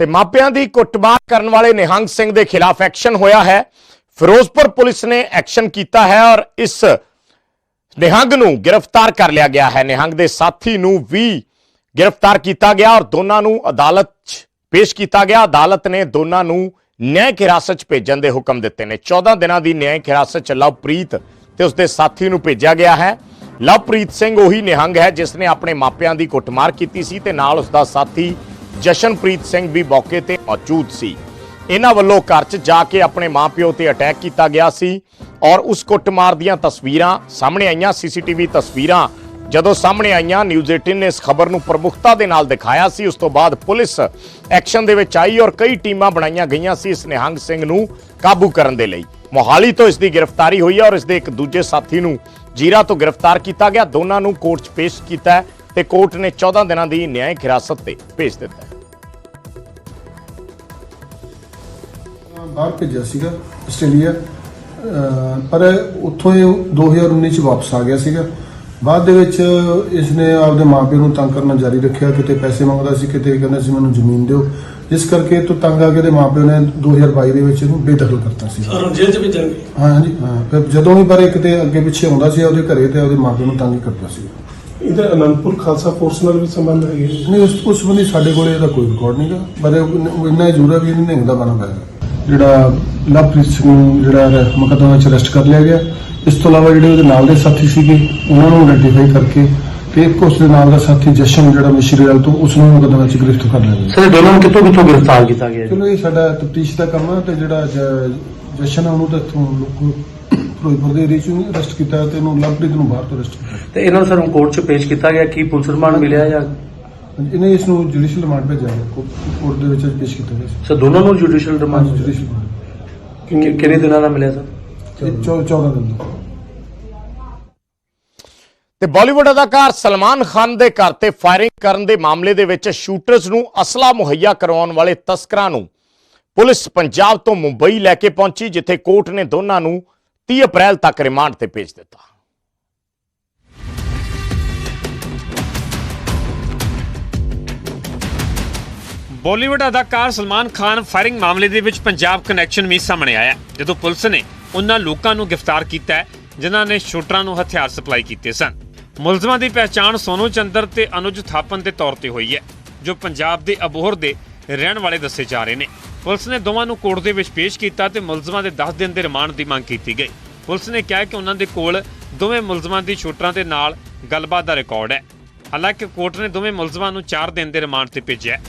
ਤੇ ਮਾਪਿਆਂ ਦੀ ਕੁੱਟਮਾਰ ਕਰਨ ਵਾਲੇ ਨਿਹੰਗ ਸਿੰਘ ਦੇ ਖਿਲਾਫ ਐਕਸ਼ਨ ਹੋਇਆ ਹੈ। ਫਿਰੋਜ਼ਪੁਰ ਪੁਲਿਸ ਨੇ ਐਕਸ਼ਨ ਕੀਤਾ ਹੈ ਔਰ ਇਸ ਨਿਹੰਗ ਨੂੰ ਗ੍ਰਿਫਤਾਰ ਕਰ ਲਿਆ ਗਿਆ ਹੈ। ਨਿਹੰਗ ਦੇ ਸਾਥੀ ਨੂੰ ਵੀ ਗ੍ਰਿਫਤਾਰ ਕੀਤਾ ਗਿਆ ਔਰ ਦੋਨਾਂ ਨੂੰ ਅਦਾਲਤ 'ਚ ਪੇਸ਼ ਕੀਤਾ ਗਿਆ। ਅਦਾਲਤ ਨੇ ਦੋਨਾਂ ਨੂੰ ਨਿਆਂਇਕ ਹਿਰਾਸਤ 'ਚ ਭੇਜਣ ਦੇ ਹੁਕਮ ਦਿੱਤੇ ਨੇ। 14 ਦਿਨਾਂ ਦੀ ਨਿਆਂਇਕ ਹਿਰਾਸਤ 'ਚ ਲਵਪ੍ਰੀਤ ਤੇ ਉਸਦੇ ਸਾਥੀ ਨੂੰ ਭੇਜਿਆ ਗਿਆ ਹੈ। ਲਵਪ੍ਰੀਤ ਸਿੰਘ ਉਹੀ ਨਿਹੰਗ ਹੈ ਜਿਸ ਨੇ ਆਪਣੇ ਮਾਪਿਆਂ ਦੀ ਕੁੱਟਮਾਰ ਕੀਤੀ ਸੀ ਤੇ ਨਾਲ ਉਸਦਾ ਸਾਥੀ ਜਸ਼ਨਪ੍ਰੀਤ ਸਿੰਘ ਵੀ ਮੌਕੇ ਤੇ ਮੌਜੂਦ ਸੀ। ਇਹਨਾਂ ਵੱਲੋਂ ਘਰ 'ਚ ਜਾ ਕੇ ਆਪਣੇ ਮਾਪਿਓ ਤੇ ਅਟੈਕ ਕੀਤਾ ਗਿਆ ਸੀ ਔਰ ਉਸ ਕੁੱਟਮਾਰ ਦੀਆਂ ਤਸਵੀਰਾਂ ਸਾਹਮਣੇ ਆਈਆਂ, ਸੀਸੀਟੀਵੀ ਤਸਵੀਰਾਂ ਜਦੋਂ ਸਾਹਮਣੇ ਆਈਆਂ, ਨਿਊਜ਼ 18 ਨੇ ਇਸ ਖਬਰ ਨੂੰ ਪ੍ਰਮੁਖਤਾ ਦੇ ਨਾਲ ਦਿਖਾਇਆ ਸੀ। ਉਸ ਤੋਂ ਬਾਅਦ ਪੁਲਿਸ ਐਕਸ਼ਨ ਦੇ ਵਿੱਚ ਆਈ ਔਰ ਕਈ ਟੀਮਾਂ ਬਣਾਈਆਂ ਗਈਆਂ ਸੀ ਇਸ ਨਿਹੰਗ ਸਿੰਘ ਨੂੰ ਕਾਬੂ ਕਰਨ ਦੇ ਲਈ। ਮੋਹਾਲੀ ਤੋਂ ਇਸ ਦੀ ਗ੍ਰਿਫਤਾਰੀ ਹੋਈ ਹੈ ਔਰ ਇਸ ਦੇ ਇੱਕ ਦੂਜੇ ਸਾਥੀ ਨੂੰ ਜੀਰਾ ਤੋਂ ਗ੍ਰਿਫਤਾਰ ਕੀਤਾ ਗਿਆ। ਦੋਨਾਂ ਨੂੰ ਕੋਰਟ 'ਚ ਪੇਸ਼ ਕੀਤਾ ਹੈ। ਤੇ ਕੋਰਟ ਨੇ 14 ਦਿਨਾਂ ਦੀ ਨਿਆਂਇਕ ਹਿਰਾਸਤ ਤੇ ਭੇਜ ਦਿੱਤਾ। ਹੈ ਬਾਹਰ ਭੇਜਿਆ ਸੀਗਾ ਆਸਟ੍ਰੇਲੀਆ ਪਰ ਉੱਥੋਂ ਇਹ 2019 ਚ ਵਾਪਸ ਆ ਗਿਆ ਸੀਗਾ। ਬਾਅਦ ਦੇ ਵਿੱਚ ਇਸਨੇ ਆਪਦੇ ਮਾਪਿਆਂ ਨੂੰ ਤੰਗ ਕਰਨਾ ਜਾਰੀ ਰੱਖਿਆ ਕਿਤੇ ਪੈਸੇ ਮੰਗਦਾ ਸੀ ਕਿਤੇ ਕਹਿੰਦਾ ਸੀ ਮੈਨੂੰ ਜ਼ਮੀਨ ਦਿਓ। ਜਿਸ ਕਰਕੇ ਇਹ ਤੋਂ ਤੰਗ ਆ ਕੇ ਦੇ ਮਾਪਿਆਂ ਨੇ 2022 ਦੇ ਵਿੱਚ ਇਹਨੂੰ ਬੇਦਖਲ ਕਰਤਾ ਸੀ। ਜੇਲ੍ਹ ਚ ਭੇਜਾਂਗੇ ਹਾਂ ਹਾਂਜੀ ਹਾਂ ਫਿਰ ਜਦੋਂ ਵੀ ਪਰ ਕਿਤੇ ਅੱਗੇ ਪਿੱਛੇ ਆਉਂਦਾ ਸੀ ਉਹਦੇ ਘਰੇ ਤੇ ਉਹਦੇ ਮਾਪਿਆਂ ਨੂੰ ਤੰਗ ਹੀ ਕਰਦਾ ਸੀ। ਇਹਦਾ ਅਨੰਦਪੁਰ ਖਾਲਸਾ ਫੋਰਸ ਨਾਲ ਵੀ ਸੰਬੰਧ ਹੈਗੇ ਨੇ। ਨਹੀਂ ਉਸ ਉਸ ਬੰਦੀ ਸਾਡੇ ਕੋਲੇ ਇਹਦਾ ਕੋਈ ਰਿਕਾਰਡ ਨਹੀਂਗਾ ਪਰ ਇਹ- ਇੰਨਾ ਹੀ ਜ਼ਰੂਰ ਹੈ ਵੀ ਇਹਨੇ ਦਾ ਬਣਾ ਪਿਆ ਜਿਹੜਾ ਲਵਪ੍ਰੀਤ ਸਿੰਘ ਨੂੰ ਜਿਹੜਾ ਮੁਕੱਦਮਾ ਵਿੱਚ ਅਰੈਸਟ ਕਰ ਲਿਆ ਗਿਆ। ਇਸ ਤੋਂ ਇਲਾਵਾ ਜਿਹੜੇ ਉਹਦੇ ਨਾਲ ਦੇ ਸਾਥੀ ਸੀਗੇ ਉਹਨਾਂ ਨੂੰ ਆਈਡੈਂਟੀਫਾਈ ਕਰਕੇ ਤੇ ਇੱਕ ਉਸ ਦੇ ਨਾਲ ਦਾ ਸਾਥੀ ਜਸ਼ਨ ਜਿਹੜਾ ਮਿਸ਼ਰੀਵਾਲ ਤੋਂ ਉਸ ਨੂੰ ਮੁਕੱਦਮਾ ਵਿੱਚ ਗ੍ਰਿਫਤਾਰ ਕਰ ਲਿਆ ਗਿਆ। ਸਰ ਦੋਨਾਂ ਨੂੰ ਕਿੱਥੋਂ ਕਿੱਥੋਂ ਗ੍ਰਿਫਤਾਰ ਕੀਤਾ ਗਿਆ ਜੀ? ਚਲੋ ਇਹ ਸਾਡਾ ਤਫਤੀਸ਼ ਦਾ ਕੰਮ ਹੈ ਤੇ ਜਿਹੜਾ ਜ- ਜਸ਼ਨ ਉਹਨੂੰ ਤਾਂ ਇੱਥੋਂ ਲੋਕ ਫਿਰੋਜ਼ਪੁਰ ਦੇ ਏਰੀਏ ਚੋਂ ਅਰੈਸਟ ਕੀਤਾ ਤੇ ਇਹਨੂੰ ਲਵਪ੍ਰੀਤ ਨੂੰ ਬਾਹਰ ਤੋਂ ਅਰੈਸਟ ਕੀਤਾ ਤੇ ਇਹਨਾਂ ਨੂੰ ਸਰ ਕੋਰਟ 'ਚ ਪੇਸ਼ ਕੀਤਾ ਗਿਆ ਕੀ ਪੁਲਿਸ ਰਿਮਾਂਡ ਮਿਲਿਆ ਜਾਂ? ਇਹਨੇ ਇਸ ਨੂੰ ਜੁਡੀਸ਼ੀਅਲ ਰਿਮਾਂਡ ਭੇਜਿਆ ਗਿਆ ਕੋਰਟ ਦੇ ਵਿੱਚ ਪੇਸ਼ ਕੀਤਾ ਗਿਆ ਸਰ ਦੋਨਾਂ ਨੂੰ ਜੁਡੀਸ਼ੀਅਲ ਰਿਮਾਂਡ ਜੁਡੀਸ਼ੀਅਲ ਰਿਮਾਂਡ ਕਿੰਨੇ ਦਿਨਾਂ ਦਾ ਮਿਲਿਆ ਸਰ? ਇਹ 14 ਦਿਨ ਦਾ। ਤੇ ਬਾਲੀਵੁੱਡ ਅਦਾਕਾਰ ਸਲਮਾਨ ਖਾਨ ਦੇ ਘਰ ਤੇ ਫਾਇਰਿੰਗ ਕਰਨ ਦੇ ਮਾਮਲੇ ਦੇ ਵਿੱਚ ਸ਼ੂਟਰਸ ਨੂੰ ਅਸਲਾ ਮੁਹੱਈਆ ਕਰਵਾਉਣ ਵਾਲੇ ਤਸਕਰਾਂ ਨੂੰ ਪੁਲਿਸ ਪੰਜਾਬ ਤੋਂ ਮੁੰਬਈ ਲੈ ਕੇ ਪਹੁੰਚੀ ਜਿੱਥੇ ਕੋਰਟ ਨੇ ਦੋਨਾਂ ਨੂੰ 30 ਅਪ੍ਰੈਲ ਤੱਕ ਰਿਮਾਂਡ ਤੇ ਭੇਜ ਦਿੱਤਾ। ਬਾਲੀਵੁੱਡ ਅਦਾਕਾਰ ਸਲਮਾਨ ਖਾਨ ਫਾਇਰਿੰਗ ਮਾਮਲੇ ਦੇ ਵਿੱਚ ਪੰਜਾਬ ਕਨੈਕਸ਼ਨ ਵੀ ਸਾਹਮਣੇ ਆਇਆ ਜਦੋਂ ਪੁਲਿਸ ਨੇ ਉਹਨਾਂ ਲੋਕਾਂ ਨੂੰ ਗ੍ਰਿਫਤਾਰ ਕੀਤਾ ਜਿਨ੍ਹਾਂ ਨੇ ਸ਼ੂਟਰਾਂ ਨੂੰ ਹਥਿਆਰ ਸਪਲਾਈ ਕੀਤੇ ਸਨ। ਮੁਲਜ਼ਮਾਂ ਦੀ ਪਹਿਚਾਣ ਸੋਨੂ ਚੰਦਰ ਤੇ ਅਨੁਜ ਥਾਪਨ ਦੇ ਤੌਰ ਤੇ ਹੋਈ ਹੈ, ਜੋ ਪੰਜਾਬ ਦੇ ਅਬੋਹਰ ਦੇ ਰਹਿਣ ਵਾਲੇ ਦੱਸੇ ਜਾ ਰਹੇ ਨੇ। ਪੁਲਿਸ ਨੇ ਦੋਵਾਂ ਨੂੰ ਕੋਰਟ ਦੇ ਵਿੱਚ ਪੇਸ਼ ਕੀਤਾ ਤੇ ਮੁਲਜ਼ਮਾਂ ਦੇ 10 ਦਿਨ ਦੇ ਰਿਮਾਂਡ ਦੀ ਮੰਗ ਕੀਤੀ ਗਈ ਪੁਲਿਸ ਨੇ ਕਿਹਾ ਕਿ ਉਹਨਾਂ ਦੇ ਕੋਲ ਦੋਵੇਂ ਮੁਲਜ਼ਮਾਂ ਦੀ ਸ਼ੂਟਰਾਂ ਦੇ ਨਾਲ ਗੱਲਬਾਤ ਦਾ ਰਿਕਾਰਡ ਹੈ ਹਾਲਾਂਕਿ ਕੋਰਟ ਨੇ ਦੋਵੇਂ ਮੁਲਜ਼ਮਾਂ ਨੂੰ 4 ਦਿਨ ਦੇ ਰਿਮਾਂਡ ਤੇ ਭੇਜਿਆ ਹੈ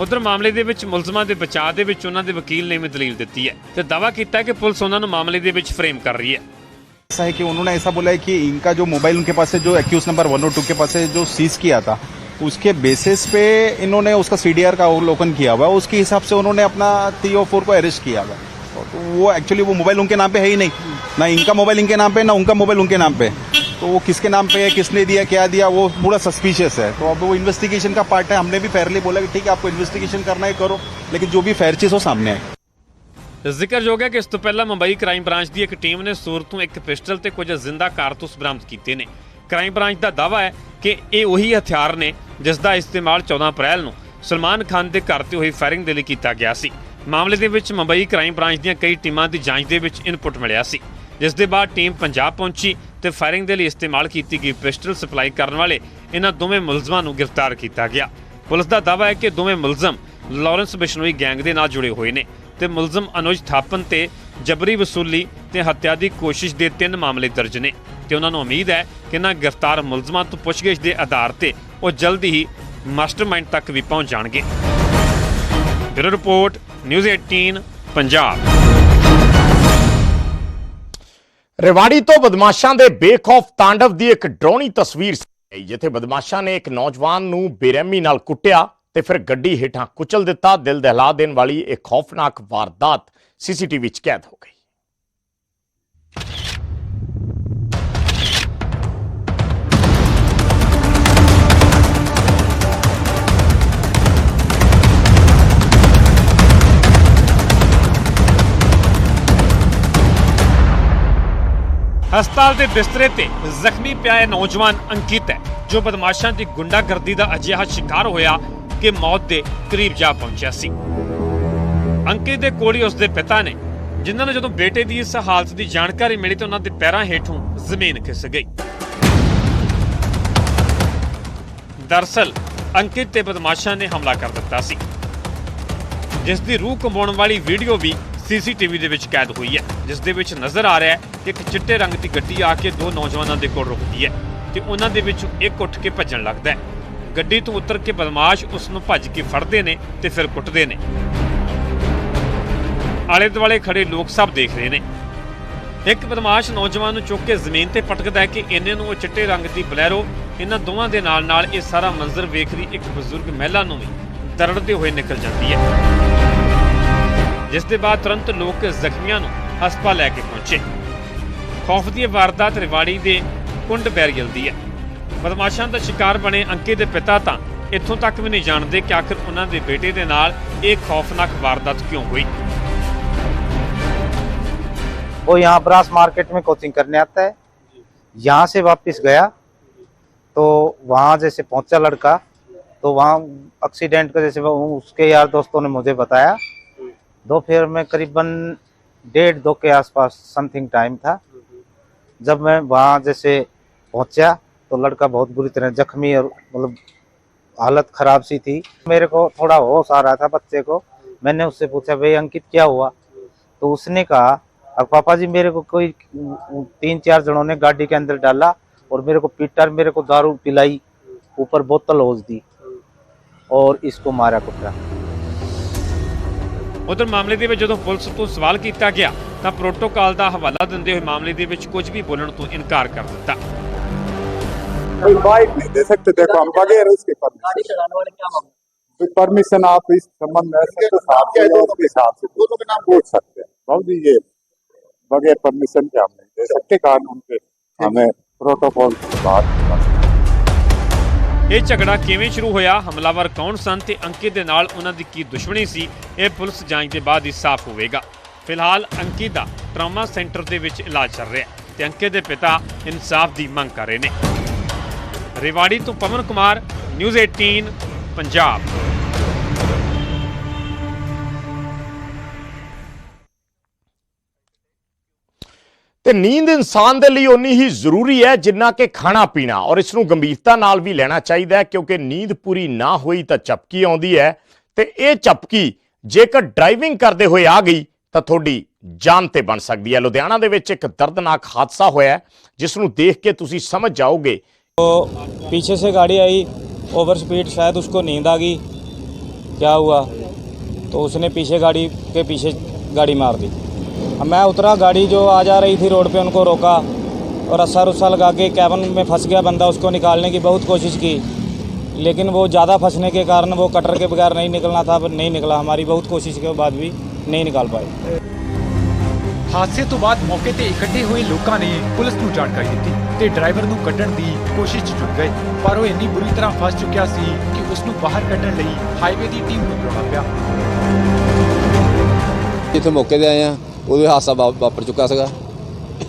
ਉਧਰ ਮਾਮਲੇ ਦੇ ਵਿੱਚ ਮੁਲਜ਼ਮਾਂ ਦੇ ਬਚਾਅ ਦੇ ਵਿੱਚ ਉਹਨਾਂ ਦੇ ਵਕੀਲ ਨੇ ਵੀ ਦਲੀਲ ਦਿੱਤੀ ਹੈ ਤੇ ਦਾਅਵਾ ਕੀਤਾ ਹੈ ਕਿ ਪੁਲਿਸ ਉਹਨਾਂ ਨੂੰ ਮਾਮਲੇ ਦੇ ਵਿੱਚ ਫਰੇਮ ਕਰ ਰਹੀ ਹੈ ऐसा है कि उन्होंने ऐसा बोला है कि इनका जो मोबाइल उनके पास से जो एक्यूज नंबर वन और टू के पास से जो सीज किया था उसके बेसिस पे इन्होंने उसका सीडीआर का अवलोकन किया हुआ है उसके हिसाब से उन्होंने अपना थ्री और फोर को अरेस्ट किया हुआ है तो वो एक्चुअली वो मोबाइल उनके नाम पे है ही नहीं ना इनका मोबाइल इनके नाम पे ना उनका मोबाइल उनके नाम पे तो वो किसके नाम पे है किसने दिया क्या दिया वो पूरा सस्पिशियस है तो अब वो इन्वेस्टिगेशन का पार्ट है हमने भी फेयरली बोला कि ठीक है आपको इन्वेस्टिगेशन करना है करो लेकिन जो भी फेयर चीज हो सामने आए ਜ਼ਿਕਰਯੋਗ ਹੈ ਕਿ ਇਸ ਤੋਂ ਪਹਿਲਾਂ ਮੁੰਬਈ ਕ੍ਰਾਈਮ ਬ੍ਰਾਂਚ ਦੀ ਇੱਕ ਟੀਮ ਨੇ ਸੂਰਤ ਤੋਂ ਇੱਕ ਪਿਸਟਲ ਤੇ ਕੁਝ ਜ਼ਿੰਦਾ ਕਾਰਤੂਸ ਬਰਾਮਦ ਕੀਤੇ ਨੇ ਕ੍ਰਾਈਮ ਬ੍ਰਾਂਚ ਦਾ ਦਾਅਵਾ ਹੈ ਕਿ ਇਹ ਉਹੀ ਹਥਿਆਰ ਨੇ ਜਿਸ ਦਾ ਇਸਤੇਮਾਲ 14 ਅਪ੍ਰੈਲ ਨੂੰ ਸਲਮਾਨ ਖਾਨ ਦੇ ਘਰ ਤੇ ਹੋਈ ਫਾਇਰਿੰਗ ਦੇ ਲਈ ਕੀਤਾ ਗਿਆ ਸੀ। ਮਾਮਲੇ ਦੇ ਵਿੱਚ ਮੁੰਬਈ ਕ੍ਰਾਈਮ ਬ੍ਰਾਂਚ ਦੀਆਂ ਕਈ ਟੀਮਾਂ ਦੀ ਜਾਂਚ ਦੇ ਵਿੱਚ ਇਨਪੁਟ ਮਿਲਿਆ ਸੀ। ਜਿਸ ਦੇ ਬਾਅਦ ਟੀਮ ਪੰਜਾਬ ਪਹੁੰਚੀ ਤੇ ਫਾਇਰਿੰਗ ਦੇ ਲਈ ਇਸਤੇਮਾਲ ਕੀਤੀ ਗਈ ਪਿਸਟਲ ਸਪਲਾਈ ਕਰਨ ਵਾਲੇ ਇਹਨਾਂ ਦੋਵੇਂ ਮੁਲਜ਼ਮਾਂ ਨੂੰ ਗ੍ਰਿਫਤਾਰ ਕੀਤਾ ਗਿਆ। ਪੁਲਿਸ ਦਾ ਦਾਅਵਾ ਹੈ ਕਿ ਦੋਵੇਂ ਮੁਲਜ਼ਮ ਲਾਰੈਂਸ ਬਿਸ਼ਨੋਈ ਗੈਂਗ ਦੇ ਨਾਲ ਜੁੜੇ ਹੋਏ ਨੇ ਤੇ ਮੁਲਜ਼ਮ ਅਨੁਜ ਥਾਪਨ ਤੇ ਜਬਰੀ ਵਸੂਲੀ ਤੇ ਹੱਤਿਆ ਦੀ ਕੋਸ਼ਿਸ਼ ਦੇ ਤਿੰਨ ਮਾਮਲੇ ਦਰਜ ਨੇ। ਤੇ ਉਹਨਾਂ ਨੂੰ ਉਮੀਦ ਹੈ ਕਿ ਇਹਨਾਂ ਗ੍ਰਿਫਤਾਰ ਮੁਲਜ਼ਮਾਂ ਤੋਂ ਪੁੱਛਗਿੱਛ ਦੇ ਆਧਾਰ ਤੇ ਉਹ ਜਲਦੀ ਹੀ ਮਾਸਟਰਮਾਈਂਡ ਤੱਕ ਵੀ ਪਹੁੰਚ ਜਾਣਗੇ। Bureau report, news 18 Punjab. Rewari ਤੋਂ ਬਦਮਾਸ਼ਾਂ ਦੇ ਬੇਖੌਫ ਤਾਂਡਵ ਦੀ ਇੱਕ ਡਰਾਉਣੀ ਤਸਵੀਰ ਸੀ ਜਿੱਥੇ ਬਦਮਾਸ਼ਾਂ ਨੇ ਇੱਕ ਨੌਜਵਾਨ ਨੂੰ ਬੇਰਹਿਮੀ ਨਾਲ ਕੁੱਟਿਆ ਤੇ ਫਿਰ ਗੱਡੀ ਹੇਠਾਂ ਕੁਚਲ ਦਿੱਤਾ, ਦਿਲ ਦਹਿਲਾ ਦੇਣ ਵਾਲੀ ਇਹ ਖੌਫਨਾਕ ਵਾਰਦਾਤ ਸੀਸੀਟੀਵੀ 'ਚ ਕੈਦ ਹੋ ਗਈ। ਹਸਪਤਾਲ ਦੇ ਬਿਸਤਰੇ ਤੇ ਜ਼ਖਮੀ ਪਿਆ ਇਹ ਨੌਜਵਾਨ ਅੰਕਿਤ ਹੈ, ਜੋ ਬਦਮਾਸ਼ਾਂ ਦੀ ਗੁੰਡਾਗਰਦੀ ਦਾ ਅਜਿਹਾ ਸ਼ਿਕਾਰ ਹੋਇਆ ਕਿ ਮੌਤ ਦੇ ਕਰੀਬ ਜਾ ਪਹੁੰਚਿਆ ਸੀ। ਅੰਕਿਤ ਦੇ ਕੋਲ ਹੀ ਉਸਦੇ ਪਿਤਾ ਨੇ, ਜਿਨ੍ਹਾਂ ਨੂੰ ਜਦੋਂ ਬੇਟੇ ਦੀ ਇਸ ਹਾਲਤ ਦੀ ਜਾਣਕਾਰੀ ਮਿਲੀ ਤਾਂ ਉਹਨਾਂ ਦੇ ਪੈਰਾਂ ਹੇਠੋਂ ਜ਼ਮੀਨ ਖਿਸ ਗਈ। ਦਰਸਲ, ਅੰਕਿਤ ਤੇ ਬਦਮਾਸ਼ਾਂ ਨੇ ਹਮਲਾ ਕਰ ਦਿੱਤਾ ਸੀ। ਜਿਸ ਦੀ ਰੂਹ ਕੰਬਾਉਣ ਵਾਲੀ ਵੀਡੀਓ ਵੀ ਸੀਸੀਟੀਵੀ ਦੇ ਵਿੱਚ ਕੈਦ ਹੋਈ ਹੈ, ਜਿਸ ਦੇ ਵਿੱਚ ਨਜ਼ਰ ਆ ਰਿਹਾ ਹੈ ਕਿ ਇੱਕ ਚਿੱਟੇ ਰੰਗ ਦੀ ਗੱਡੀ ਆ ਕੇ ਦੋ ਨੌਜਵਾਨਾਂ ਦੇ ਕੋਲ ਰੁਕਦੀ ਹੈ ਤੇ ਉਹਨਾਂ ਦੇ ਵਿੱਚੋਂ ਇੱਕ ਉੱਠ ਕੇ ਭੱਜਣ ਲੱਗਦਾ ਹੈ। ਗੱਡੀ ਤੋਂ ਉਤਰ ਕੇ ਬਦਮਾਸ਼ ਉਸ ਨੂੰ ਭੱਜ ਕੇ ਫੜਦੇ ਨੇ ਤੇ ਫਿਰ ਕੁੱਟਦੇ ਨੇ। ਆਲੇ ਦੁਆਲੇ ਖੜੇ ਲੋਕ ਸਭ ਦੇਖ ਰਹੇ ਨੇ। ਇੱਕ ਬਦਮਾਸ਼ ਨੌਜਵਾਨ ਨੂੰ ਚੁੱਕ ਕੇ ਜ਼ਮੀਨ ਤੇ ਪਟਕਦਾ ਹੈ ਕਿ ਇਹਨੇ ਨੂੰ ਉਹ ਚਿੱਟੇ ਰੰਗ ਦੀ ਬਲੈਰੋ, ਇਹਨਾਂ ਦੋਵਾਂ ਦੇ ਨਾਲ ਨਾਲ ਇਹ ਸਾਰਾ ਮੰਜ਼ਰ ਵੇਖ ਰਹੀ ਇੱਕ ਬਜ਼ੁਰਗ ਮਹਿਲਾ ਨੂੰ ਵੀ ਦਰੜਦੇ ਹੋਏ ਨਿਕਲ ਜਾਂਦੀ ਹੈ। ਜਿਸ ਦੇ ਬਾਅਦ ਤੁਰੰਤ ਲੋਕ ਜ਼ਖਮੀਆਂ ਨੂੰ ਹਸਪਤਾਲ ਲੈ ਕੇ ਪਹੁੰਚੇ ਖੌਫ ਦੀ ਇਹ ਵਾਰਦਾਤ ਰਿਵਾੜੀ ਦੇ ਕੁੰਡ ਬੈਰੀਅਲ ਦੀ ਹੈ ਬਦਮਾਸ਼ਾਂ ਦਾ ਸ਼ਿਕਾਰ ਬਣੇ ਅੰਕੇ ਦੇ ਪਿਤਾ ਤਾਂ ਇੱਥੋਂ ਤੱਕ ਵੀ ਨਹੀਂ ਜਾਣਦੇ ਕਿ ਆਖਿਰ ਉਹਨਾਂ ਦੇ ਬੇਟੇ ਦੇ ਨਾਲ ਇਹ ਖੌਫਨਾਕ ਵਾਰਦਾਤ ਕਿਉਂ ਹੋਈ वो यहाँ ब्रास मार्केट में कोचिंग करने आता है यहाँ से वापस गया तो वहाँ जैसे पहुंचा लड़का तो वहाँ एक्सीडेंट का जैसे वो उसके यार दोस्तों ने मुझे बताया दोपहर में करीबन डेढ़ दो के आसपास समथिंग टाइम था। जब मैं वहाँ जैसे पहुँचा तो लड़का बहुत बुरी तरह जख्मी और मतलब हालत खराब सी थी। मेरे को थोड़ा होश आ रहा था बच्चे को। मैंने उससे पूछा, भाई अंकित, क्या हुआ? तो उसने कहा, अब पापा जी, मेरे को कोई तीन चार जनों ने गाड़ी के अंदर डाला और मेरे को पीटा मेरे को दारू पिलाई, ऊपर बोतल होज दी और इसको मारा कुटा ਉਧਰ ਮਾਮਲੇ ਦੇ ਵਿੱਚ ਜਦੋਂ ਪੁਲਿਸ ਤੋਂ ਸਵਾਲ ਕੀਤਾ ਗਿਆ ਤਾਂ ਪ੍ਰੋਟੋਕਾਲ ਦਾ ਹਵਾਲਾ ਦਿੰਦੇ ਹੋਏ ਮਾਮਲੇ ਦੇ ਵਿੱਚ ਕੁਝ ਵੀ ਬੋਲਣ ਤੋਂ ਇਨਕਾਰ ਕਰ ਦਿੱਤਾ कोई बाइक नहीं दे सकते देखो हम बगैर उसके परमिशन परमिशन आप इस संबंध में एसपी के साथ या उसके हिसाब से दोनों के नाम पूछ सकते हैं बाबू जी ये बगैर परमिशन के हम नहीं दे सकते कानून के हमें प्रोटोकॉल की बात करना ਇਹ ਝਗੜਾ ਕਿਵੇਂ ਸ਼ੁਰੂ ਹੋਇਆ? ਹਮਲਾਵਰ ਕੌਣ ਸਨ ਤੇ ਅੰਕਿਤ ਦੇ ਨਾਲ ਉਹਨਾਂ ਦੀ ਕੀ ਦੁਸ਼ਮਣੀ ਸੀ? ਇਹ ਪੁਲਿਸ ਜਾਂਚ ਦੇ ਬਾਅਦ ਹੀ ਸਾਫ਼ ਹੋਵੇਗਾ। ਫਿਲਹਾਲ ਅੰਕਿਤ ਦਾ ਟਰਾਮਾ ਸੈਂਟਰ ਦੇ ਵਿੱਚ ਇਲਾਜ ਚੱਲ ਰਿਹਾ ਹੈ ਤੇ ਅੰਕਿਤ ਦੇ ਪਿਤਾ ਇਨਸਾਫ ਦੀ ਮੰਗ ਕਰ ਰਹੇ ਨੇ। ਰੇਵਾੜੀ ਤੋਂ ਪਵਨ ਕੁਮਾਰ, ਨਿਊਜ਼ 18 ਪੰਜਾਬ। ਤੇ ਨੀਂਦ ਇਨਸਾਨ ਦੇ ਲਈ ਓਨੀ ਹੀ ਜ਼ਰੂਰੀ ਹੈ ਜਿੰਨਾ ਕਿ ਖਾਣਾ ਪੀਣਾ ਔਰ ਇਸ ਨੂੰ ਗੰਭੀਰਤਾ ਨਾਲ ਵੀ ਲੈਣਾ ਚਾਹੀਦਾ ਹੈ ਕਿਉਂਕਿ ਨੀਂਦ ਪੂਰੀ ਨਾ ਹੋਈ ਤਾਂ ਚਪਕੀ ਆਉਂਦੀ ਹੈ ਤੇ ਇਹ ਚਪਕੀ ਜੇਕਰ ਡਰਾਈਵਿੰਗ ਕਰਦੇ ਹੋਏ ਆ ਗਈ ਤਾਂ ਤੁਹਾਡੀ ਜਾਨ ਤੇ ਬਣ ਸਕਦੀ ਹੈ ਲੁਧਿਆਣਾ ਦੇ ਵਿੱਚ ਇੱਕ ਦਰਦਨਾਕ ਹਾਦਸਾ ਹੋਇਆ ਹੈ, ਜਿਸ ਨੂੰ ਦੇਖ ਕੇ ਤੁਸੀਂ ਸਮਝ ਜਾਓਗੇ पीछे से गाड़ी आई ओवर स्पीड शायद उसको नींद आ गई क्या हुआ तो उसने पीछे गाड़ी के पीछे गाड़ी मार दी अब मैं उतरा गाड़ी जो आ जा रही थी रोड पे उनको रोका और रस्सा रुस्सा लगा के कैबन में फंस गया बंदा उसको निकालने की बहुत कोशिश की लेकिन वो ज़्यादा फंसने के कारण वो कटर के बगैर नहीं निकलना था पर नहीं निकला हमारी बहुत कोशिश के बाद भी नहीं निकाल पाए ਹਾਦਸੇ ਤੋਂ ਬਾਅਦ ਮੌਕੇ ਤੇ ਇਕੱਠੇ ਹੋਏ ਲੋਕਾਂ ਨੇ ਪੁਲਿਸ ਨੂੰ ਜਾਣਕਾਰੀ ਦਿੱਤੀ ਤੇ ਡਰਾਈਵਰ ਨੂੰ ਕੱਢਣ ਦੀ ਕੋਸ਼ਿਸ਼ 'ਚ ਜੁਟ ਗਏ ਪਰ ਉਹ ਇੰਨੀ ਬੁਰੀ ਤਰ੍ਹਾਂ ਫਸ ਚੁੱਕਿਆ ਸੀ ਕਿ ਉਸ ਨੂੰ ਬਾਹਰ ਕੱਢਣ ਲਈ ਹਾਈਵੇ ਦੀ ਟੀਮ ਨੂੰ ਬੁਲਾਉਣਾ ਪਿਆ ਜਿੱਥੇ ਮੌਕੇ ਤੇ ਆਏ ਆ ਉਹਦੇ ਹਾਦਸਾ ਵਾ- ਵਾਪਰ ਚੁੱਕਾ ਸੀਗਾ।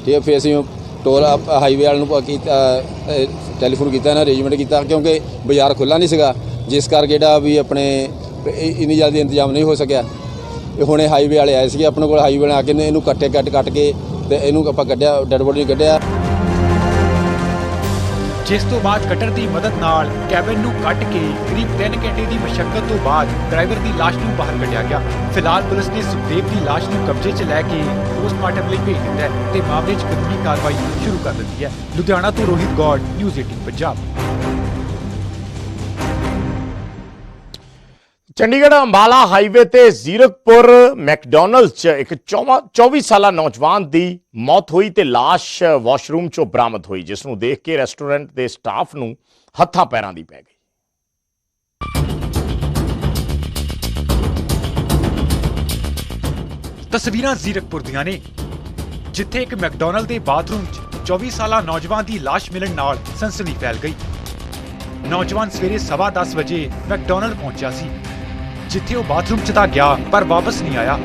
ਠੀਕ ਹੈ ਫਿਰ ਅਸੀਂ ਟੋਲ ਹਾਈਵੇ ਵਾਲ ਨੂੰ ਪ- ਕੀਤਾ ਅ, ਟੈਲੀਫੋਨ ਕੀਤਾ ਨਾ ਅਰੇਂਜਮੈਂਟ ਕੀਤਾ ਕਿਉਂਕਿ ਬਾਜ਼ਾਰ ਖੁੱਲਾ ਨਹੀਂ ਸੀਗਾ। ਜਿਸ ਕਰਕੇ ਜਿਹੜਾ ਵੀ ਆਪਣੇ ਇ- ਇੰਨੀ ਜਲਦੀ ਇੰਤਜ਼ਾਮ ਨਹੀਂ ਹੋ ਸਕਿਆ। ਇਹ ਹੁਣੇ ਹਾਈਵੇ ਵਾਲੇ ਆਏ ਸੀਗੇ ਆਪਣੇ ਕੋਲ ਹਾਈਵੇ ਵਾਲੇ ਆ ਕੇ ਨੇ ਇਹਨੂੰ ਕੱਟੇ ਕੱਟ ਕੱਟ ਕੇ ਤੇ ਇਹਨੂੰ ਆਪਾਂ ਕੱਢਿਆ ਡੈਡ ਬੋਡੀ ਕੱਢਿਆ। ਜਿਸ ਤੋਂ ਬਾਅਦ ਕਟਰ ਦੀ ਮਦਦ ਨਾਲ ਕੈਬਨ ਨੂੰ ਕੱਟ ਕੇ ਕਰੀਬ 3 ਘੰਟੇ ਦੀ ਮਸ਼ੱਕਤ ਤੋਂ ਬਾਅਦ ਡਰਾਈਵਰ ਦੀ ਲਾਸ਼ ਨੂੰ ਬਾਹਰ ਕੱਢਿਆ ਗਿਆ। ਫਿਲਹਾਲ ਪੁਲਿਸ ਨੇ ਸੁਖਦੇਵ ਦੀ ਲਾਸ਼ ਨੂੰ ਕਬਜ਼ੇ 'ਚ ਲੈ ਕੇ ਪੋਸਟਮਾਰਟਮ ਲਈ ਭੇਜ ਦਿੱਤਾ ਹੈ ਤੇ ਮਾਮਲੇ 'ਚ ਕਦਮੀ ਕਾਰਵਾਈ ਸ਼ੁਰੂ ਕਰ ਦਿੱਤੀ ਹੈ। ਲੁਧਿਆਣਾ ਤੋਂ ਰੋਹਿਤ ਗੌਡ ਨਿਊਜ਼ 18 ਪੰਜਾਬ। ਚੰਡੀਗੜ੍ਹ ਅੰਬਾਲਾ ਹਾਈਵੇ ਤੇ ਜ਼ੀਰਕਪੁਰ ਮੈਕਡੋਨਲਡਸ 'ਚ ਇੱਕ 24 ਸਾਲਾ ਨੌਜਵਾਨ ਦੀ ਮੌਤ ਹੋਈ ਤੇ ਲਾਸ਼ ਵਾਸ਼ਰੂਮ 'ਚੋਂ ਬਰਾਮਦ ਹੋਈ, ਜਿਸ ਨੂੰ ਦੇਖ ਕੇ ਰੈਸਟੋਰੈਂਟ ਦੇ ਸਟਾਫ ਨੂੰ ਹੱਥਾਂ ਪੈਰਾਂ ਦੀ ਪੈ ਗਈ। ਤਸਵੀਰਾਂ ਜ਼ੀਰਕਪੁਰ ਦੀਆਂ ਨੇ, ਜਿੱਥੇ ਇੱਕ ਮੈਕਡੋਨਲਡ ਦੇ ਬਾਥਰੂਮ 'ਚ 24 ਸਾਲਾ ਨੌਜਵਾਨ ਦੀ ਲਾਸ਼ ਮਿਲਣ ਨਾਲ ਸਨਸਨੀ ਫੈਲ ਗਈ। ਨੌਜਵਾਨ ਸਵੇਰੇ 10:30 ਵਜੇ ਮੈਕਡੋਨਲਡ ਪਹੁੰਚਿਆ ਸੀ। ਜਿੱਥੇ ਉਹ ਬਾਥਰੂਮ 'ਚ ਤਾਂ ਗਿਆ, ਪਰ ਵਾਪਸ ਨਹੀਂ ਆਇਆ।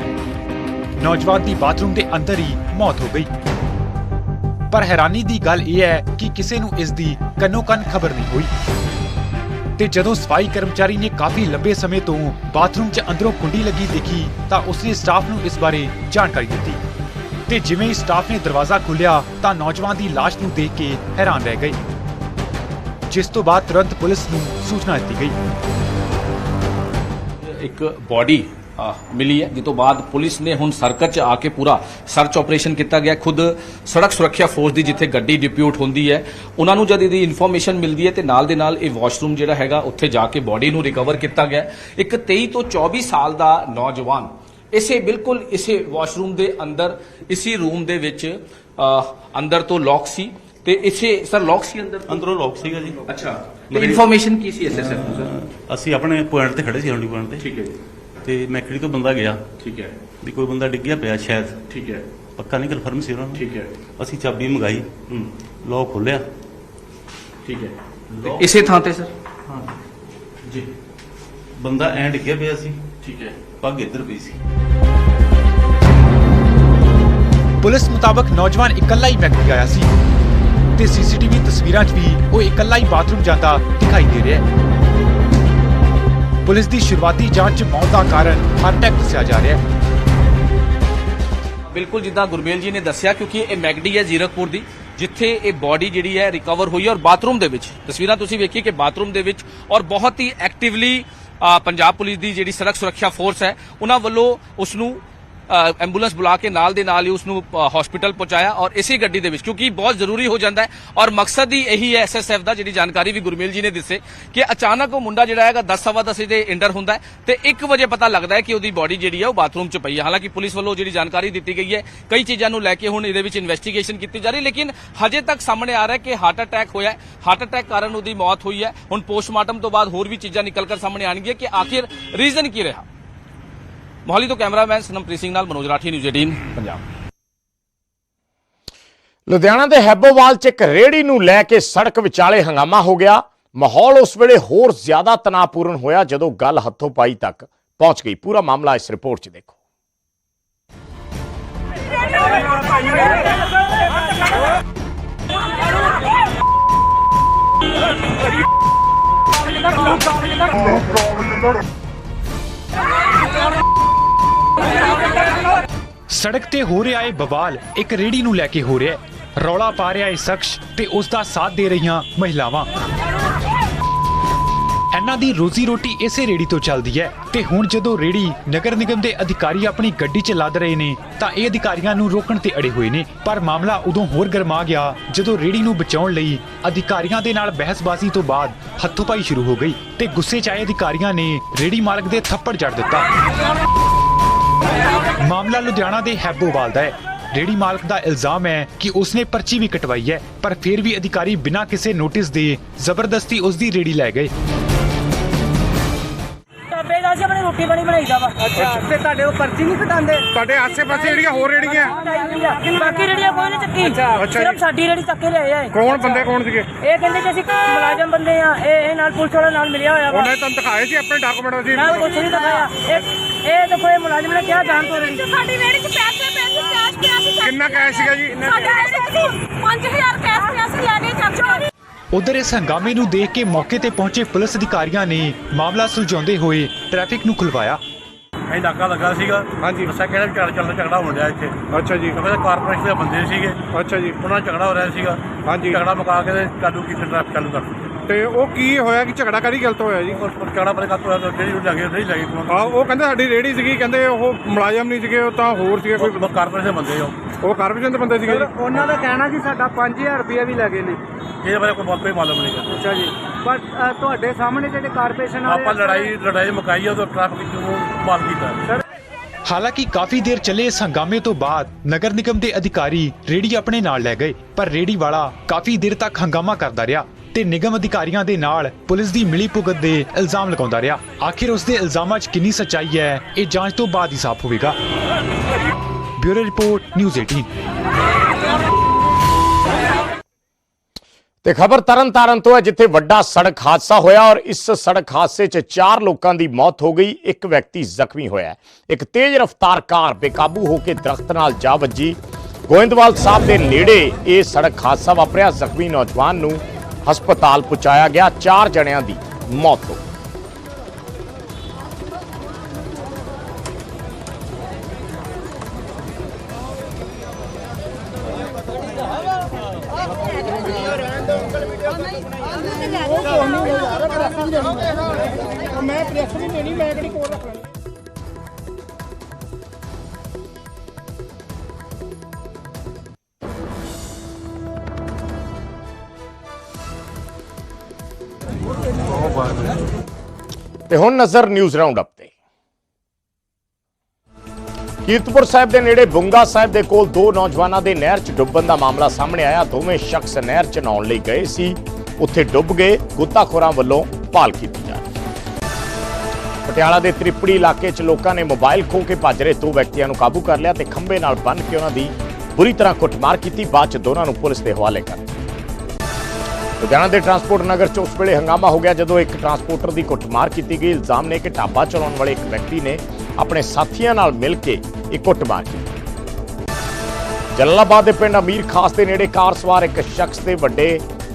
ਨੌਜਵਾਨ ਦੀ ਬਾਥਰੂਮ ਦੇ ਅੰਦਰ ਹੀ ਮੌਤ ਹੋ ਗਈ। ਪਰ ਹੈਰਾਨੀ ਦੀ ਗੱਲ ਇਹ ਹੈ ਕਿ ਕਿਸੇ ਨੂੰ ਇਸ ਦੀ ਕੰਨੋ ਕੰਨ ਖਬਰ ਨਹੀਂ ਹੋਈ। ਤੇ ਜਦੋਂ ਸਫ਼ਾਈ ਕਰਮਚਾਰੀ ਨੇ ਕਾਫੀ ਲੰਬੇ ਸਮੇਂ ਤੋਂ ਬਾਥਰੂਮ 'ਚ ਅੰਦਰੋਂ ਕੁੰਡੀ ਲੱਗੀ ਦੇਖੀ, ਤਾਂ ਉਸਨੇ ਸਟਾਫ ਨੂੰ ਇਸ ਬਾਰੇ ਜਾਣਕਾਰੀ ਦਿੱਤੀ। ਤੇ ਜਿਵੇਂ ਹੀ ਸਟਾਫ ਨੇ ਦਰਵਾਜ਼ਾ ਖੋਲ੍ਹਿਆ, ਤਾਂ ਨੌਜਵਾਨ ਦੀ ਲਾਸ਼ ਨੂੰ ਦੇਖ ਕੇ ਹੈਰਾਨ ਰਹਿ ਗਏ। ਜਿਸ ਤੋਂ ਬਾਅਦ ਤੁਰੰਤ ਪੁਲਿਸ ਨੂੰ ਸੂਚਨਾ ਦਿੱਤੀ ਗਈ। ਇੱਕ ਬਾਡੀ ਮਿਲੀ ਹੈ ਜਿਸ ਬਾਅਦ ਪੁਲਿਸ ਨੇ ਹੁਣ ਸਰਕਟ 'ਚ ਆ ਕੇ ਪੂਰਾ ਸਰਚ ਆਪਰੇਸ਼ਨ ਕੀਤਾ ਗਿਆ। ਖੁਦ ਸੜਕ ਸੁਰੱਖਿਆ ਫੋਰਸ ਦੀ ਜਿੱਥੇ ਗੱਡੀ ਡਿਪਿਊਟ ਹੁੰਦੀ ਹੈ, ਉਹਨਾਂ ਨੂੰ ਜਦ ਇਹਦੀ ਇਨਫੋਰਮੇਸ਼ਨ ਮਿਲਦੀ ਹੈ ਤੇ ਨਾਲ ਦੇ ਨਾਲ ਇਹ ਵਾਸ਼ਰੂਮ ਜਿਹੜਾ ਹੈਗਾ, ਉੱਥੇ ਜਾ ਕੇ ਬਾਡੀ ਨੂੰ ਰਿਕਵਰ ਕੀਤਾ ਗਿਆ। ਇੱਕ 23 ਤੋਂ 24 ਸਾਲ ਦਾ ਨੌਜਵਾਨ, ਇਸੇ ਬਿਲਕੁਲ ਇਸੇ ਵਾਸ਼ਰੂਮ ਦੇ ਅੰਦਰ, ਇਸੇ ਰੂਮ ਦੇ ਵਿੱਚ ਅੰਦਰ ਤੋਂ ਲੌਕ ਸੀ। ਤੇ ਇਸੇ ਸਰ ਲੌਕ ਸੀ ਅੰਦਰ? ਅੰਦਰੋਂ ਲੋਕ ਸੀਗਾ ਜੀ। ਅੱਛਾ ਤੇ ਇਨਫੋਰਮੇਸ਼ਨ ਕੀ ਸੀ ਐਸਐਸਐਫ ਨੂੰ ਸਰ? ਅਸੀਂ ਆਪਣੇ ਪੁਆਇੰਟ ਤੇ ਖੜੇ ਸੀ ਹੌਲੀ ਪੁਆਇੰਟ ਤੇ। ਠੀਕ ਹੈ ਜੀ। ਤੇ ਮੈਕੜੀ ਤੋਂ ਬੰਦਾ ਗਿਆ? ਠੀਕ ਹੈ। ਵੀ ਕੋਈ ਬੰਦਾ ਡਿੱਗਿਆ ਪਿਆ ਸ਼ਾਇਦ। ਠੀਕ ਹੈ। ਪੱਕਾ ਨਹੀਂ ਕਨਫਰਮ ਸੀ ਉਹਨਾਂ ਨੂੰ। ਠੀਕ ਹੈ। ਅਸੀਂ ਚਾਬੀ ਮੰਗਾਈ। ਹੂੰ। ਲੋਕ ਖੋਲਿਆ ਠੀਕ ਹੈ। ਤੇ ਇਸੇ ਥਾਂ ਤੇ ਸਰ? ਹਾਂ। ਜੀ। ਬੰਦਾ ਐਂ ਡਿੱਗਿਆ ਪਿਆ ਸੀ। ਠੀਕ ਹੈ। ਪੱਗ ਇੱਧਰ ਪਈ ਸੀ। ਪੁਲਿਸ ਮੁਤਾਬਕ ਨੌਜਵਾਨ ਇਕੱਲਾ ਹੀ ਮੈਕਡੀ ਆਇਆ ਸੀ। ਤੇ ਸੀਸੀਟੀਵੀ ਤਸਵੀਰਾਂ 'ਚ ਵੀ ਉਹ ਇਕੱਲਾ ਹੀ ਬਾਥਰੂਮ ਜਾਂਦਾ ਦਿਖਾਈ ਦੇ ਰਿਹਾ ਹੈ। ਪੁਲਿਸ ਦੀ ਸ਼ੁਰੂਆਤੀ ਜਾਂਚ 'ਚ ਮੌਤ ਦਾ ਕਾਰਨ ਹਾਰਟ ਅਟੈਕ ਦੱਸਿਆ ਜਾ ਰਿਹਾ ਹੈ। ਬਿਲਕੁਲ ਜਿੱਦਾਂ ਗੁਰਮੇਲ ਜੀ ਨੇ ਦੱਸਿਆ, ਕਿਉਂਕਿ ਇਹ ਮੈਗਡੀ ਹੈ ਜ਼ੀਰਕਪੁਰ ਦੀ, ਜਿੱਥੇ ਇਹ ਬਾਡੀ ਜਿਹੜੀ ਹੈ ਰਿਕਵਰ ਹੋਈ ਹੈ ਔਰ ਬਾਥਰੂਮ ਦੇ ਵਿੱਚ। ਤਸਵੀਰਾਂ ਤੁਸੀਂ ਵੇਖੀ ਕਿ ਬਾਥਰੂਮ ਦੇ ਵਿੱਚ ਔਰ ਬਹੁਤ ਹੀ ਐਕਟਿਵਲੀ ਪੰਜਾਬ ਪੁਲਿਸ ਦੀ ਜਿਹੜੀ ਸੜਕ ਸੁਰੱਖਿਆ ਫੋਰਸ ਹੈ, ਉਹਨਾਂ ਵੱਲੋਂ ਉਸ ਨੂੰ ਐਂਬੂਲੈਂਸ ਬੁਲਾ ਕੇ ਨਾਲ ਦੇ ਨਾਲ ਹੀ ਉਸ ਨੂੰ ਹਸਪੀਟਲ ਪਹੁੰਚਾਇਆ ਔਰ ਇਸੇ ਗੱਡੀ ਦੇ ਵਿੱਚ, ਕਿਉਂਕਿ ਬਹੁਤ ਜ਼ਰੂਰੀ ਹੋ ਜਾਂਦਾ ਹੈ ਔਰ ਮਕਸਦ ਹੀ ਇਹੀ ਹੈ ਐਸਐਸਐਫ ਦਾ, ਜਿਹੜੀ ਜਾਣਕਾਰੀ ਵੀ ਗੁਰਮੇਲ ਜੀ ਨੇ ਦਿੱਸੇ ਕਿ ਅਚਾਨਕ ਉਹ ਮੁੰਡਾ ਜਿਹੜਾ ਹੈਗਾ 10 ਸਵਾ 10 ਦੇ ਇੰਟਰ ਹੁੰਦਾ ਤੇ 1 ਵਜੇ ਪਤਾ ਲੱਗਦਾ ਹੈ ਕਿ ਉਹਦੀ ਬਾਡੀ ਜਿਹੜੀ ਹੈ ਉਹ ਬਾਥਰੂਮ 'ਚ ਪਈ ਹੈ ਹਾਲਾਂਕਿ ਪੁਲਿਸ ਵੱਲੋਂ ਜਿਹੜੀ ਜਾਣਕਾਰੀ ਦਿੱਤੀ ਗਈ ਹੈ, ਕਈ ਚੀਜ਼ਾਂ ਨੂੰ ਲੈ ਕੇ ਹੁਣ ਇਹਦੇ ਵਿੱਚ ਇਨਵੈਸਟੀਗੇਸ਼ਨ ਕੀਤੀ ਜਾ ਰਹੀ ਲੇਕਿਨ ਹਜੇ ਤੱਕ ਸਾਹਮਣੇ ਆ ਰਿਹਾ ਕਿ ਹਾਰਟ ਅਟੈਕ ਹੋਇਆ ਹੈ। ਹਾਰਟ ਅਟੈਕ ਕਾਰਨ ਉਹਦੀ ਮੌਤ ਹੋਈ ਹੈ। ਹੁਣ ਪੋਸਟਮਾਰਟਮ ਤੋਂ ਬਾਅਦ ਹੋਰ ਵੀ ਚੀਜ਼ਾਂ ਨਿਕਲ ਕਰ ਸਾਹਮਣੇ ਆਣਗੀਆਂ ਕਿ ਆਖਿਰ ਰੀਜ਼ਨ ਕੀ ਰਿਹਾ? ਮੋਹਾਲੀ ਤੋਂ ਕੈਮਰਾਮੈਨ ਸਨਮਪ੍ਰੀਤ ਸਿੰਘ ਨਾਲ ਮਨੋਜ ਰਾਠੀ ਨਿਊਜ਼ 18 ਪੰਜਾਬ। ਲੁਧਿਆਣਾ ਦੇ ਹੈਬੋਵਾਲ 'ਚ ਇੱਕ ਰੇੜੀ ਨੂੰ ਲੈ ਕੇ ਸੜਕ ਵਿਚਾਲੇ ਹੰਗਾਮਾ ਹੋ ਗਿਆ। ਮਾਹੌਲ ਉਸ ਵੇਲੇ ਹੋਰ ਜ਼ਿਆਦਾ ਤਣਾਅਪੂਰਨ ਹੋਇਆ ਜਦੋਂ ਗੱਲ ਹੱਥੋਂ ਪਾਈ ਤੱਕ ਪਹੁੰਚ ਗਈ। ਪੂਰਾ ਮਾਮਲਾ ਇਸ ਰਿਪੋਰਟ 'ਚ ਦੇਖੋ। ਸੜਕ ਤੇ ਹੋ ਰਿਹਾ ਏ ਬਵਾਲ। ਇੱਕ ਰੇੜੀ ਨੂੰ ਲੈ ਕੇ ਹੋ ਰਿਹਾ ਹੈ ਰੌਲਾ ਪਾ ਰਿਹਾ ਏ ਸ਼ਖਸ ਤੇ ਉਸ ਦਾ ਸਾਥ ਦੇ ਰਹੀਆਂ ਮਹਿਲਾਵਾਂ। ਇਹਨਾਂ ਦੀ ਰੋਜ਼ੀ ਰੋਟੀ ਇਸੇ ਰੇੜੀ ਤੋਂ ਚੱਲਦੀ ਹੈ ਤੇ ਹੁਣ ਜਦੋਂ ਰੇੜੀ ਨਗਰ ਨਿਗਮ ਦੇ ਅਧਿਕਾਰੀ ਆਪਣੀ ਗੱਡੀ 'ਚ ਲੱਦ ਰਹੇ ਨੇ, ਤਾਂ ਇਹ ਅਧਿਕਾਰੀਆਂ ਨੂੰ ਰੋਕਣ ਤੇ ਅੜੇ ਹੋਏ ਨੇ। ਪਰ ਮਾਮਲਾ ਉਦੋਂ ਹੋਰ ਗਰਮਾ ਗਿਆ, ਜਦੋਂ ਰੇੜੀ ਨੂੰ ਬਚਾਉਣ ਲਈ ਅਧਿਕਾਰੀਆਂ ਦੇ ਨਾਲ ਬਹਿਸਬਾਜ਼ੀ ਤੋਂ ਬਾਅਦ ਹੱਥੋਂਪਾਈ ਸ਼ੁਰੂ ਹੋ ਗਈ। ਤੇ ਗੁੱਸੇ 'ਚ ਆਏ ਅਧਿਕਾਰੀਆਂ ਨੇ ਰੇੜੀ ਮਾਲਕ ਦੇ ਥੱਪੜ ਜੜ ਦਿੱਤਾ। ਮਾਮਲਾ ਲੁਧਿਆਣਾ ਦੇ ਹੈਬੋਵਾਲ ਦਾ ਹੈ। ਰੇੜੀ ਮਾਲਕ ਦਾ ਇਲਜ਼ਾਮ ਹੈ ਕਿ ਉਸਨੇ ਪਰਚੀ ਵੀ ਕਟਵਾਈ ਹੈ ਪਰ ਫਿਰ ਵੀ ਅਧਿਕਾਰੀ ਬਿਨਾਂ ਕਿਸੇ ਨੋਟਿਸ ਦੇ ਜ਼ਬਰਦਸਤੀ ਉਸ ਦੀ ਰੇੜੀ ਲੈ ਗਏ। ਢਾਬੇ ਦਾ ਅਸੀਂ ਆਪਣੀ ਰੋਟੀ ਬਣੀ ਬਣਾਈਦਾ ਵਾ। ਅੱਛਾ ਤੇ ਤੁਹਾਡੇ ਉਹ ਪਰਚੀ ਨਹੀਂ ਕਟਾਉਂਦੇ? ਤੁਹਾਡੇ ਆਸੇ-ਪਾਸੇ ਜਿਹੜੀਆਂ ਹੋਰ ਰੇੜੀਆਂ ਬਾਕੀ ਰੇੜੀਆਂ ਕੋਈ ਨਹੀਂ ਚੱਕੀ। ਸਿਰਫ ਸਾਡੀ ਰੇੜੀ ਚੱਕ ਕੇ ਲਿਆਏ ਆ ਇਹ। ਕੌਣ ਬੰਦੇ ਕੌਣ ਸੀਗੇ? ਇਹ ਕਹਿੰਦੇ ਕਿ ਅਸੀਂ ਮੁਲਾਜ਼ਮ ਬੰਦੇ ਆ। ਇਹ ਇਹ ਨਾਲ ਪੁਲਿਸ ਵਾਲਾ ਨਾਲ ਮਿਲਿਆ ਹੋਇਆ ਵਾ। ਉਹਨੇ ਤੁਹਾਨੂੰ ਦਿਖਾਏ ਸੀ ਆਪਣੇ ਡਾਕੂਮੈਂਟ ਸੀ ਨਾਲ ਕੁਛ ਨਹੀਂ ਦਿਖਾਇਆ। ਇਹ ਇਹ ਦੇਖੋ ਇਹ ਮੁਲਾਜ਼ਮ ਨੇ ਕਿਹਾ ਜਾਣ ਤੋਂ ਰੇੜੀ ਸਾਡੀ ਰੇੜੀ 'ਚ ਪੈਸੇ ਪੈਸੇ ਕੈਸ਼ ਪਿਆ ਸੀ ਕਿੰਨਾ ਕੈਸ਼ ਸੀਗਾ ਜੀ? ਸਾਡਾ ਅਸੀਂ 5000 ਕੈਸ਼ ਪਿਆ ਸੀ ਲੈ ਕੇ ਚੱਕ ਉਧਰ ਇਸ ਹੰਗਾਮੇ ਨੂੰ ਦੇਖ ਕੇ ਮੌਕੇ ਤੇ ਪਹੁੰਚੇ ਪੁਲਿਸ ਅਧਿਕਾਰੀਆਂ ਨੇ ਮਾਮਲਾ ਸੁਲਝਾਉਂਦੇ ਹੋਏ ਟ੍ਰੈਫਿਕ ਨੂੰ ਖੁਲਵਾਇਆ। ਇਹ ਨਾਕਾ ਲੱਗਾ ਸੀਗਾ। ਹਾਂਜੀ। ਦੱਸਿਆ ਕਿਹੜਾ ਝਗੜਾ ਚੱਲਦਾ ਝਗੜਾ ਹੋਣ ਡਿਆ ਇੱਥੇ। ਅੱਛਾ ਜੀ। ਕਿਉਂਕਿ ਕਾਰਪੋਰੇਸ਼ਨ ਦੇ ਬੰਦੇ ਸੀਗੇ। ਅੱਛਾ ਜੀ। ਉਹਨਾਂ ਝਗੜਾ ਹੋ ਰਿਹਾ ਸੀਗਾ। ਹਾਂਜੀ। ਝਗੜਾ ਮੁਕਾ ਕੇ ਚਾਲੂ ਕੀਤੀ ਟ੍ਰੈਫਿਕ ਚਾਲੂ ਕਰ ਦਿੱਤੀ ਤੇ ਉਹ ਕੀ ਹੋਇਆ ਕਿ ਝਗੜਾ ਕਰੀ ਗਲਤ ਹੋਇਆ ਜੀ? ਝਗੜਾ ਬਰੇ ਕਾਤੋਂ ਜਿਹੜੀ ਉਹ ਲੱਗੇ ਨਹੀਂ ਲੱਗੇ ਆ ਉਹ ਕਹਿੰਦੇ ਸਾਡੀ ਰੇੜੀ ਸੀਗੀ ਕਹਿੰਦੇ ਉਹ ਮੁਲਾਜ਼ਮ ਨਹੀਂ ਸੀਗੇ ਉਹ ਤਾਂ ਹੋਰ ਸੀਗੇ ਕੋਈ ਕੋਈ ਕਾਰਪੋਰੇਸ਼ਨ ਦੇ ਬੰਦੇ ਹੋ ਉਹ। ਕਾਰਪੋਰੇਸ਼ਨ ਦੇ ਬੰਦੇ ਸੀਗੇ ਜੀ। ਉਹਨਾਂ ਦਾ ਕਹਿਣਾ ਜੀ ਸਾਡਾ 5000 ਰੁਪਏ ਵੀ ਲੱਗੇ ਨੇ। ਇਹਦੇ ਬਾਰੇ ਕੋਈ ਬਹੁਤ ਕੋਈ ਮਾਲੂਮ ਨਹੀਂ ਗਾ ਅੱਛਾ ਜੀ। ਪਰ ਤੁਹਾਡੇ ਸਾਹਮਣੇ ਜਿਹੜੇ ਕਾਰਪੋਰੇਸ਼ਨ ਆਪਾਂ ਲੜਾਈ ਲੜਾਈ ਮੁਕਾਈ ਆ ਉਹ ਟ੍ਰੈਫਿਕ ਨੂੰ ਮਾਰ ਕੀਤਾ ਹਾਲਾਂਕਿ ਕਾਫੀ ਦੇਰ ਚੱਲੇ ਇਸ ਹੰਗਾਮੇ ਤੋਂ ਬਾਅਦ ਨਗਰ ਨਿਗਮ ਦੇ ਅਧਿਕਾਰੀ ਰੇੜੀ ਆਪਣੇ ਨਾਲ ਲੈ ਗਏ ਪਰ ਰੇੜੀ ਵਾਲਾ ਕਾਫੀ ਦੇਰ ਤੱਕ ਹੰਗਾਮਾ ਕਰਦਾ ਰਿਹਾ। ਤੇ ਨਿਗਮ ਅਧਿਕਾਰੀਆਂ ਦੇ ਨਾਲ ਪੁਲਿਸ ਦੀ ਮਿਲੀ ਭੁਗਤ ਦੇ ਇਲਜ਼ਾਮ ਲਗਾਉਂਦਾ ਰਿਹਾ। ਆਖਿਰ ਉਸ ਦੇ ਇਲਜ਼ਾਮਾਂ 'ਚ ਕਿੰਨੀ ਸੱਚਾਈ ਹੈ, ਇਹ ਜਾਂਚ ਤੋਂ ਬਾਅਦ ਹੀ ਸਾਫ਼ ਹੋਵੇਗਾ। ਬਿਊਰੋ ਰਿਪੋਰਟ, ਨਿਊਜ਼ 18 ਤੇ ਖਬਰ ਤਰਨ ਤੋਂ ਹੈ, ਜਿੱਥੇ ਵੱਡਾ ਸੜਕ ਹਾਦਸਾ ਹੋਇਆ ਔਰ ਇਸ ਸੜਕ ਹਾਦਸੇ 'ਚ ਚਾਰ ਲੋਕਾਂ ਦੀ ਮੌਤ ਹੋ ਗਈ, ਇੱਕ ਵਿਅਕਤੀ ਜ਼ਖਮੀ ਹੋਇਆ ਇੱਕ ਤੇਜ਼ ਰਫ਼ਤਾਰ ਕਾਰ ਬੇਕਾਬੂ ਹੋ ਕੇ ਦਰਖਤ ਨਾਲ ਜਾ ਵੱਜੀ। ਗੋਇੰਦਵਾਲ ਸਾਹਿਬ ਦੇ ਨੇੜੇ ਇਹ ਸੜਕ ਹਾਦਸਾ ਵਾਪਰਿਆ। ਜ਼ਖਮੀ ਨੌਜਵਾਨ ਨੂੰ ਹਸਪਤਾਲ ਪਹੁੰਚਾਇਆ ਗਿਆ ਚਾਰ ਜਣਿਆਂ ਦੀ ਮੌਤ ਹੋ ਗਈ ਮੈਂ ਪ੍ਰੈਸ ਨਹੀਂ ਦੇਣੀ ਮੈਂ ਕਿਹੜੀ ਕੋਲ ਰੱਖਣਾ ਤੇ ਹੁਣ ਨਜ਼ਰ ਨਿਊਜ਼ ਰਾਉਂਡ ਅਪ ਤੇ। ਕੀਰਤਪੁਰ ਸਾਹਿਬ ਦੇ ਨੇੜੇ ਬੁੰਗਾ ਸਾਹਿਬ ਦੇ ਕੋਲ ਦੋ ਨੌਜਵਾਨਾਂ ਦੇ ਨਹਿਰ 'ਚ ਡੁੱਬਣ ਦਾ ਮਾਮਲਾ ਸਾਹਮਣੇ ਆਇਆ। ਦੋਵੇਂ ਸ਼ਖਸ ਨਹਿਰ 'ਚ ਨਹਾਉਣ ਲਈ ਗਏ ਸੀ। ਉੱਥੇ ਡੁੱਬ ਗਏ। ਗੁੱਤਾਖੋਰਾਂ ਵੱਲੋਂ ਭਾਲ ਕੀਤੀ ਜਾ ਰਹੀ ਪਟਿਆਲਾ ਦੇ ਤ੍ਰਿਪੜੀ ਇਲਾਕੇ 'ਚ ਲੋਕਾਂ ਨੇ ਮੋਬਾਈਲ ਖੋਹ ਕੇ ਭੱਜ ਰਹੇ ਦੋ ਵਿਅਕਤੀਆਂ ਨੂੰ ਕਾਬੂ ਕਰ ਲਿਆ ਤੇ ਖੰਭੇ ਨਾਲ ਬੰਨ੍ਹ ਕੇ ਉਹਨਾਂ ਦੀ ਬੁਰੀ ਤਰ੍ਹਾਂ ਕੁੱਟਮਾਰ ਕੀਤੀ। ਬਾਅਦ 'ਚ ਦੋਨਾਂ ਨੂੰ ਪੁਲਿਸ ਦੇ ਹਵਾਲੇ ਕਰ ਦਿੱਤਾ। ਲੁਧਿਆਣਾ ਦੇ ਟਰਾਂਸਪੋਰਟ ਨਗਰ 'ਚ ਉਸ ਵੇਲੇ ਹੰਗਾਮਾ ਹੋ ਗਿਆ ਜਦੋਂ ਇੱਕ ਟਰਾਂਸਪੋਰਟਰ ਦੀ ਕੁੱਟਮਾਰ ਕੀਤੀ ਗਈ। ਇਲਜ਼ਾਮ ਨੇ ਕਿ ਢਾਬਾ ਚਲਾਉਣ ਵਾਲੇ ਇੱਕ ਵਿਅਕਤੀ ਨੇ ਆਪਣੇ ਸਾਥੀਆਂ ਨਾਲ ਮਿਲ ਕੇ ਇਹ ਕੁੱਟਮਾਰ ਕੀਤੀ। ਜਲਾਲਾਬਾਦ ਦੇ ਪਿੰਡ ਅਮੀਰ ਖਾਸ ਦੇ ਨੇੜੇ ਕਾਰ ਸਵਾਰ ਇੱਕ ਸ਼ਖਸ ਦੇ ਵੱਡੇ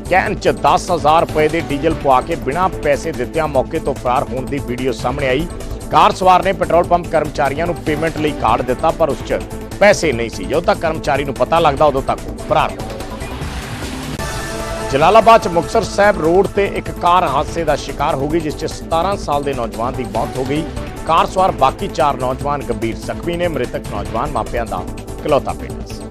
ਕੈਨ 'ਚ 10000 ਰੁਪਏ ਦੇ ਡੀਜ਼ਲ ਪਵਾ ਕੇ ਬਿਨਾਂ ਪੈਸੇ ਦਿੱਤਿਆਂ ਮੌਕੇ ਤੋਂ ਫਰਾਰ ਹੋਣ ਦੀ ਵੀਡੀਓ ਸਾਹਮਣੇ ਆਈ। ਕਾਰ ਸਵਾਰ ਨੇ ਪੈਟਰੋਲ ਪੰਪ ਕਰਮਚਾਰੀਆਂ ਨੂੰ ਪੇਮੈਂਟ ਲਈ ਕਾਰਡ ਦਿੱਤਾ, ਪਰ ਉਸ 'ਚ ਪੈਸੇ ਨਹੀਂ ਸੀ। ਜਦੋਂ ਤੱਕ ਕਰਮਚਾਰੀ ਨੂੰ ਪਤਾ ਲੱਗਦਾ, ਉਦੋਂ ਤੱਕ ਉਹ ਫਰਾਰ ਹੋ ਜਲਾਲਾਬਾਦ ਚ ਮੁਕਤਸਰ ਸਾਹਿਬ ਰੋਡ ਤੇ ਇੱਕ ਕਾਰ ਹਾਦਸੇ ਦਾ ਸ਼ਿਕਾਰ ਹੋ ਗਈ, ਜਿਸ 'ਚ 17 ਸਾਲ ਦੇ ਨੌਜਵਾਨ ਦੀ ਮੌਤ ਹੋ ਗਈ। ਕਾਰ ਸਵਾਰ ਬਾਕੀ ਚਾਰ ਨੌਜਵਾਨ ਗੰਭੀਰ ਜ਼ਖਮੀ ਨੇ, ਮ੍ਰਿਤਕ ਨੌਜਵਾਨ ਮਾਪਿਆਂ ਦਾ ਇਕਲੌਤਾ ਬੇਟਾ ਸੀ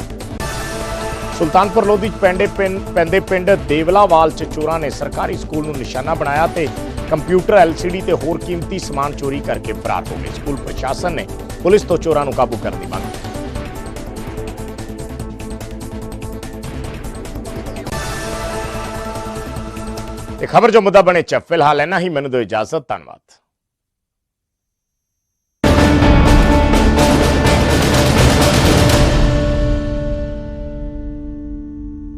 ਸੁਲਤਾਨਪੁਰ ਲੋਧੀ 'ਚ ਪੈਂਦੇ ਪਿੰਡ ਪੈਂਦੇ ਪਿੰਡ ਦੇਵਲਾਵਾਲ ਚ ਚੋਰਾਂ ਨੇ ਸਰਕਾਰੀ ਸਕੂਲ ਨੂੰ ਨਿਸ਼ਾਨਾ ਬਣਾਇਆ ਤੇ ਕੰਪਿਊਟਰ, ਐਲਸੀਡੀ ਤੇ ਹੋਰ ਕੀਮਤੀ ਸਮਾਨ ਚੋਰੀ ਕਰਕੇ ਫਰਾਰ ਹੋ ਗਏ ਸਕੂਲ ਪ੍ਰਸ਼ਾਸਨ ਨੇ ਪੁਲਿਸ ਤੋਂ ਚੋਰਾਂ ਨੂੰ ਕਾਬੂ ਕਰਨ ਦੀ ਮੰਗ। ਕੀਤੀ ਤੇ ਖਬਰ ਜੋ ਮੁੱਦਾ ਬਣੇ ਚ ਫਿਲਹਾਲ ਇੰਨਾ ਹੀ ਮੈਨੂੰ ਦਿਓ ਇਜਾਜ਼ਤ ਧੰਨਵਾਦ।